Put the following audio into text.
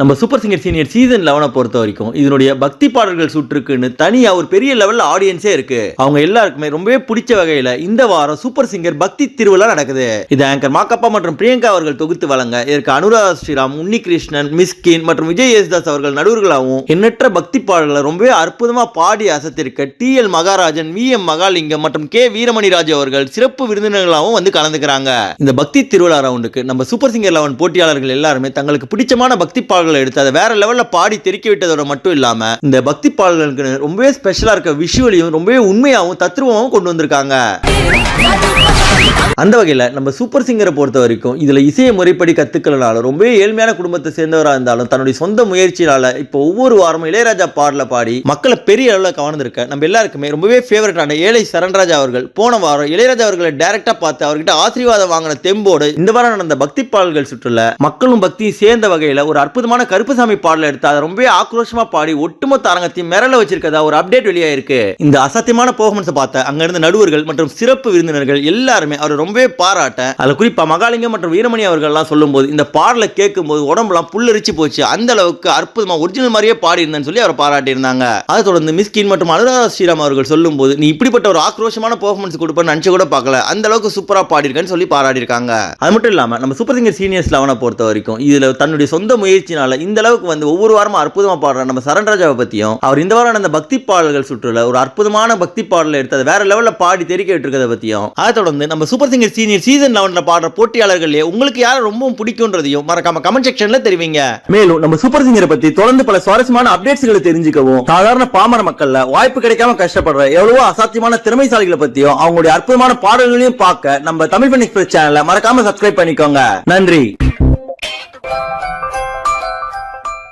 நம்ம super singer senior season லெவனை பொறுத்த வரைக்கும் இதனுடைய பக்தி பாடல்கள் சுற்றுக்குன்னு தனியாக ஒரு பெரிய லெவலில் ஆடியன்ஸே இருக்கு. அவங்க எல்லாருக்குமே ரொம்பவே பிடிச்ச வகையில் இந்த வாரம் சூப்பர் சிங்கர் பக்தி திருவிழா நடக்குது. இது ஆங்கர் மாக்கப்பா மற்றும் பிரியங்கா அவர்கள் தொகுத்து வழங்க இதற்கு அனுராதா ஸ்ரீராம் உன்னிகிருஷ்ணன் மிஸ்கின் மற்றும் விஜய் யேசுதாஸ் அவர்கள் நடுவர்களாகவும் எண்ணற்ற பக்தி பாடல்களை ரொம்பவே அற்புதமாக பாடி அசத்திருக்க T L Maharajan V M Mahalingam மற்றும் கே. வீரமணி ராஜு அவர்கள் சிறப்பு விருந்தினர்களாகவும் வந்து கலந்துக்கிறாங்க. இந்த பக்தி திருவிழா ரவுண்டுக்கு நம்ம சூப்பர் சிங்கர் லெவன் போட்டியாளர்கள் எல்லாருமே தங்களுக்கு பிடிச்சமான பக்தி பாடல் பாடல்களை எடுத்து அதை வேற லெவலில் பாடி தெறிக்க விட்டதோட மட்டும் இல்லாமல் இந்த பக்தி பாடல்களுக்கு ரொம்பவே ஸ்பெஷலா இருக்க விஷுவலையும் ரொம்பவே உண்மையாகவும் தத்ரூபமாகவும் கொண்டு வந்திருக்காங்க. அந்த வகையில் நம்ம சூப்பர் சிங்கரை பொறுத்த வரைக்கும் இதில் இசையை முறைப்படி கற்றுக்கலனாலும் ரொம்பவே ஏழ்மையான குடும்பத்தை சேர்ந்தவராக இருந்தாலும் தன்னுடைய சொந்த முயற்சியினால் இப்போ ஒவ்வொரு வாரமும் இளையராஜா பாடல பாடி மக்களை பெரிய அளவில் கவர்ந்திருக்க நம்ம எல்லாருக்குமே ரொம்பவே ஃபேவரட்டான ஏழை சரண்ராஜா அவர்கள் போன வாரம் இளையராஜா அவர்களை டைரக்டா பார்த்து அவர்கிட்ட ஆசீர்வாதம் வாங்கின தெம்போடு இந்த வாரம் நடந்த பக்தி பாடல்கள் சுற்றுல மக்களும் பக்தியும் சேர்ந்த வகையில் ஒரு அற்புதமான கருப்புசாமி பாடல எடுத்து அதை ரொம்பவே ஆக்ரோஷமா பாடி ஒட்டுமொத்த அரங்கத்தையும் மிரள வச்சிருக்கதா ஒரு அப்டேட் வெளியாயிருக்கு. இந்த அசத்தியமான பெர்ஃபார்மன்ஸை பார்த்த அங்க இருந்த நடுவர்கள் மற்றும் சிறப்பு விருந்தினர்கள் எல்லாருமே அவரை ரொம்பவே பாராட்ட அதில் குறிப்பா மகாலிங்கம் மற்றும் வீரமணி அவர்கள்லாம் சொல்லும்போது இந்த பாடலை கேட்கும்போது உடம்புலாம் புல்லரிச்சு போச்சு. அந்த அளவுக்கு அற்புதமா ஒரிஜினல் மாதிரியே பாடி இருந்தேன்னு சொல்லி அவர் பாராட்டி இருந்தாங்க அதை தொடர்ந்து மிஸ்கின் மற்றும் அனுராதா ஸ்ரீராம் அவர்கள் சொல்லும்போது நீ இப்படிப்பட்ட ஒரு ஆக்ரோஷமான பெர்ஃபார்மன்ஸ் கொடுப்பேன்னு நினைச்சு கூட பார்க்கல. அந்த அளவுக்கு சூப்பரா பாடியிருக்கேன்னு சொல்லி பாராட்டியிருக்காங்க. அது மட்டும் இல்லாம நம்ம சூப்பர் சிங்கர் சீனியர்ஸ் லெவனை பொறுத்த வரைக்கும் இதுல தன்னுடைய சொந்த முயற்சினால இந்த அளவுக்கு வந்து ஒவ்வொரு வாரமும் அற்புதமா பாடுற நம்ம சரண்ராஜாவை பத்தியும் அவர் இந்த வாரம் நடந்த பக்தி பாடல்கள் சுற்றுல ஒரு அற்புதமான பக்தி பாடலை எடுத்து அதை வேற லெவலில் பாடி தெரிக்க விட்டுருக்கதை பத்தியும் அதை தொடர்ந்து நம்ம சூப்பர் சிங்கர் சீனியர் சீசன் லெவனில் பாடுற போட்டியாளர்களே உங்களுக்கு யாரை ரொம்பவும் பிடிக்கும்ன்றதையும் மறக்காம கமெண்ட் செக்ஷன்ல தெரிவிங்க. மேலும் நம்ம சூப்பர் சிங்கரை பத்தி தொடர்ந்து பல சுவாரஸ்யமான அப்டேட்ஸ்களை தெரிஞ்சுக்கவும் சாதாரண பாமர மக்கள்ல வாய்ப்பு கிடைக்காம கஷ்டப்படுற எவ்வளவோ அசாத்தியமான திறமைசாலிகளை பற்றியும் அவங்களுடைய அற்புதமான பாடல்களையும் பார்க்க நம்ம தமிழ் பண்ணி சேனலை மறக்காம சப்ஸ்கிரைப் பண்ணிக்கோங்க. நன்றி.